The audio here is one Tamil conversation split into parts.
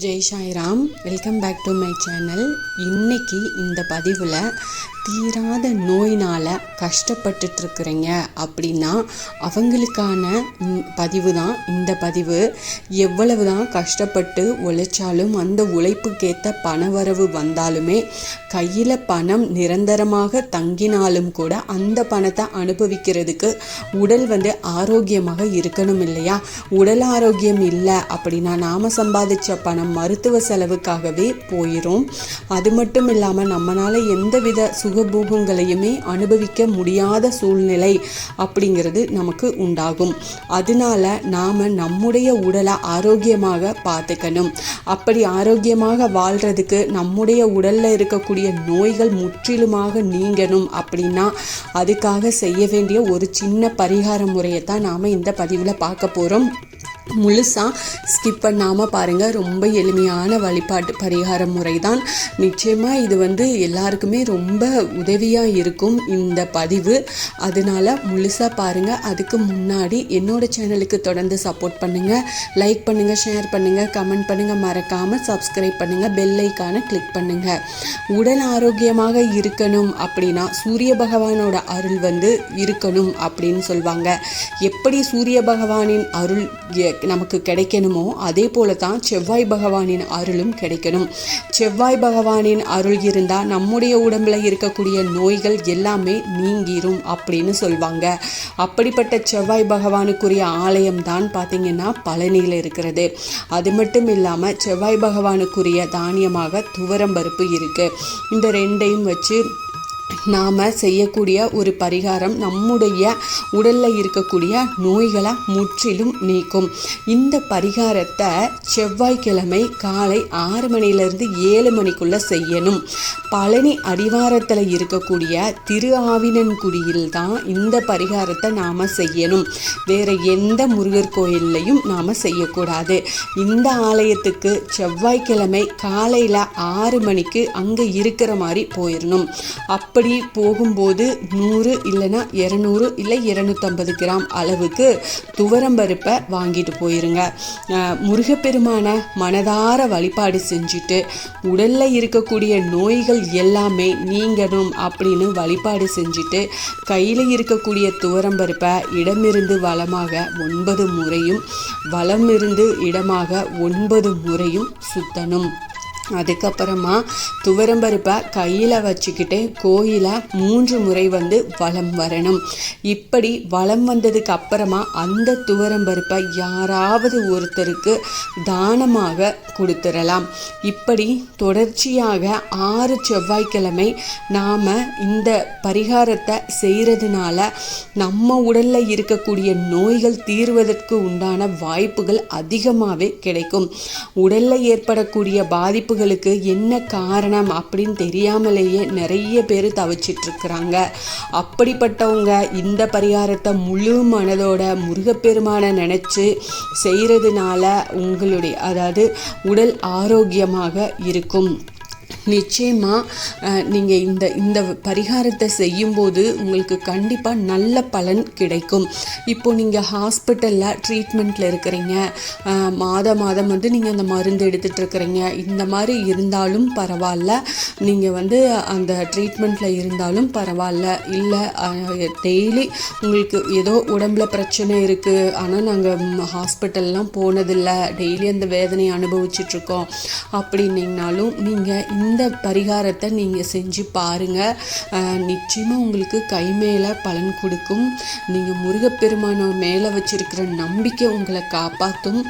Jai Sairam welcome back to my channel. இன்னைக்கு இந்த பதிவில் தீராத நோயினால் கஷ்டப்பட்டுட்ருக்குறீங்க அப்படின்னா அவங்களுக்கான பதிவு தான் இந்த பதிவு எவ்வளவு தான் கஷ்டப்பட்டு உழைச்சாலும் அந்த உழைப்புக்கேற்ற பணவரவு வந்தாலுமே கையில் பணம் நிரந்தரமாக தங்கினாலும் கூட அந்த பணத்தை அனுபவிக்கிறதுக்கு உடல் வந்து ஆரோக்கியமாக இருக்கணும் இல்லையா? உடல் ஆரோக்கியம் இல்லை அப்படின்னா நாம் சம்பாதிச்ச பணம் மருத்துவ செலவுக்காகவே போயிடும் அது மட்டும் இல்லாமல் நம்மளால் எந்தவித சுகபோகங்களையுமே அனுபவிக்க முடியாத சூழ்நிலை அப்படிங்கிறது நமக்கு உண்டாகும். அதனால நாம் நம்முடைய உடலை ஆரோக்கியமாக பார்த்துக்கணும். அப்படி ஆரோக்கியமாக வாழ்கிறதுக்கு நம்முடைய உடலில் இருக்கக்கூடிய நோய்கள் முற்றிலுமாக நீங்கணும் அப்படின்னா அதுக்காக செய்ய வேண்டிய ஒரு சின்ன பரிகார முறையை தான் நாம் இந்த பதிவில் பார்க்க போகிறோம் முழுசாக ஸ்கிப் பண்ணாமல் பாருங்கள் ரொம்ப எளிமையான வழிபாட்டு பரிகார முறை தான் நிச்சயமாக இது வந்து எல்லாருக்குமே ரொம்ப உதவியாக இருக்கும் இந்த பதிவு. அதனால முழுசாக பாருங்கள் அதுக்கு முன்னாடி என்னோட சேனலுக்கு தொடர்ந்து சப்போர்ட் பண்ணுங்கள் லைக் பண்ணுங்கள் ஷேர் பண்ணுங்கள் கமெண்ட் பண்ணுங்கள் மறக்காமல் சப்ஸ்கிரைப் பண்ணுங்கள் பெல் ஐக்கானை கிளிக் பண்ணுங்கள் உடல் ஆரோக்கியமாக இருக்கணும் அப்படின்னா சூரிய பகவானோட அருள் வந்து இருக்கணும் அப்படின்னு சொல்லுவாங்க எப்படி சூரிய பகவானின் அருள் நமக்கு கிடைக்கணுமோ அதே போல தான் செவ்வாய் பகவானின் அருளும் கிடைக்கணும். செவ்வாய் பகவானின் அருள் இருந்தால் நம்முடைய உடம்புல இருக்கக்கூடிய நோய்கள் எல்லாமே நீங்கிரும் அப்படின்னு சொல்லுவாங்க அப்படிப்பட்ட செவ்வாய் பகவானுக்குரிய ஆலயம் தான் பார்த்தீங்கன்னா பழனியில் இருக்கிறது. அது மட்டும் இல்லாமல் செவ்வாய் பகவானுக்குரிய தானியமாக துவரம்பருப்பு இருக்குது இந்த ரெண்டையும் வச்சு நாம் செய்யக்கூடிய ஒரு பரிகாரம் நம்முடைய உடலில் இருக்கக்கூடிய நோய்களை முற்றிலும் நீக்கும். இந்த பரிகாரத்தை செவ்வாய்க்கிழமை காலை ஆறு மணிலேருந்து ஏழு மணிக்குள்ளே செய்யணும். பழனி அடிவாரத்தில் இருக்கக்கூடிய திரு ஆவினன்குடியில் தான் இந்த பரிகாரத்தை நாம் செய்யணும். வேறு எந்த முருகர் கோயில்லையும் நாம் செய்யக்கூடாது. இந்த ஆலயத்துக்கு செவ்வாய்க்கிழமை காலையில் ஆறு மணிக்கு அங்கே இருக்கிற மாதிரி போயிடணும் அப்படி போகும்போது நூறு இல்லைன்னா இரநூறு இல்லை இரநூத்தம்பது கிராம் அளவுக்கு துவரம்பருப்பை வாங்கிட்டு போயிருங்க. முருகப்பெருமான மனதார வழிபாடு செஞ்சுட்டு உடலில் இருக்கக்கூடிய நோய்கள் எல்லாமே நீங்கணும் அப்படின்னு வழிபாடு செஞ்சுட்டு கையில் இருக்கக்கூடிய துவரம்பருப்பை இடமிருந்து வளமாக ஒன்பது முறையும் வளமிருந்து இடமாக ஒன்பது முறையும் சுத்தணும். அதுக்கப்புறமா துவரம்பருப்பை கையில் வச்சுக்கிட்டு கோயிலை மூன்று முறை வந்து வலம் வரணும். இப்படி வலம் வந்ததுக்கு அப்புறமா அந்த துவரம்பருப்பை யாராவது ஒருத்தருக்கு தானமாக கொடுத்துடலாம். இப்படி தொடர்ச்சியாக ஆறு செவ்வாய்க்கிழமை நாம் இந்த பரிகாரத்தை செய்கிறதுனால நம்ம உடலில் இருக்கக்கூடிய நோய்கள் தீர்வதற்கு உண்டான வாய்ப்புகள் அதிகமாகவே கிடைக்கும். உடலில் ஏற்படக்கூடிய பாதிப்புகள் பாதிப்புகளுக்கு என்ன காரணம் அப்படின்னு தெரியாமலேயே நிறைய பேர் தவிச்சிட்டு இருக்கிறாங்க அப்படிப்பட்டவங்க இந்த பரிகாரத்தை முழு மனதோட முருகப்பெருமானை நினச்சி செய்கிறதுனால உங்களுடைய அதாவது உடல் ஆரோக்கியமாக இருக்கும். நிச்சயமாக நீங்கள் இந்த இந்த பரிகாரத்தை செய்யும்போது உங்களுக்கு கண்டிப்பாக நல்ல பலன் கிடைக்கும். இப்போது நீங்கள் ஹாஸ்பிட்டலில் ட்ரீட்மெண்ட்டில் இருக்கிறீங்க மாதம் மாத மாதம் வந்து நீங்கள் அந்த மருந்து எடுத்துகிட்ருக்குறீங்க இருக்கிறீங்க. இந்த மாதிரி இருந்தாலும் பரவாயில்ல. நீங்கள் வந்து அந்த ட்ரீட்மெண்ட்டில் இருந்தாலும் பரவாயில்ல. இல்லை டெய்லி உங்களுக்கு ஏதோ உடம்புல பிரச்சனை இருக்குது ஆனால் நாங்கள் ஹாஸ்பிட்டல்லாம் போனதில்லை. டெய்லி அந்த வேதனையை அனுபவிச்சிட்ருக்கோம் அப்படின்னீங்கனாலும் நீங்கள் இந்த பரிகாரத்தை நீங்கள் செஞ்சு பாருங்கள் நிச்சயமாக உங்களுக்கு கை மேலே பலன் கொடுக்கும். நீங்கள் முருகப்பெருமான மேலே வச்சுருக்கிற நம்பிக்கை உங்களை காப்பாற்றும்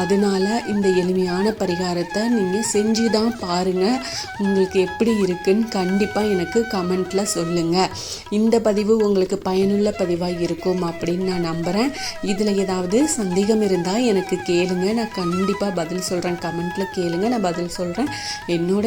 அதனால இந்த எளிமையான பரிகாரத்தை நீங்கள் செஞ்சு தான் பாருங்கள் உங்களுக்கு எப்படி இருக்குன்னு கண்டிப்பாக எனக்கு கமெண்ட்டில் சொல்லுங்கள் இந்த பதிவு உங்களுக்கு பயனுள்ள பதிவாக இருக்கும் அப்படின்னு நான் நம்புகிறேன் இதில் ஏதாவது சந்தேகம் இருந்தால் எனக்கு கேளுங்க. நான் கண்டிப்பாக பதில் சொல்கிறேன் கமெண்ட்டில் கேளுங்க. நான் பதில் சொல்கிறேன் என்னோட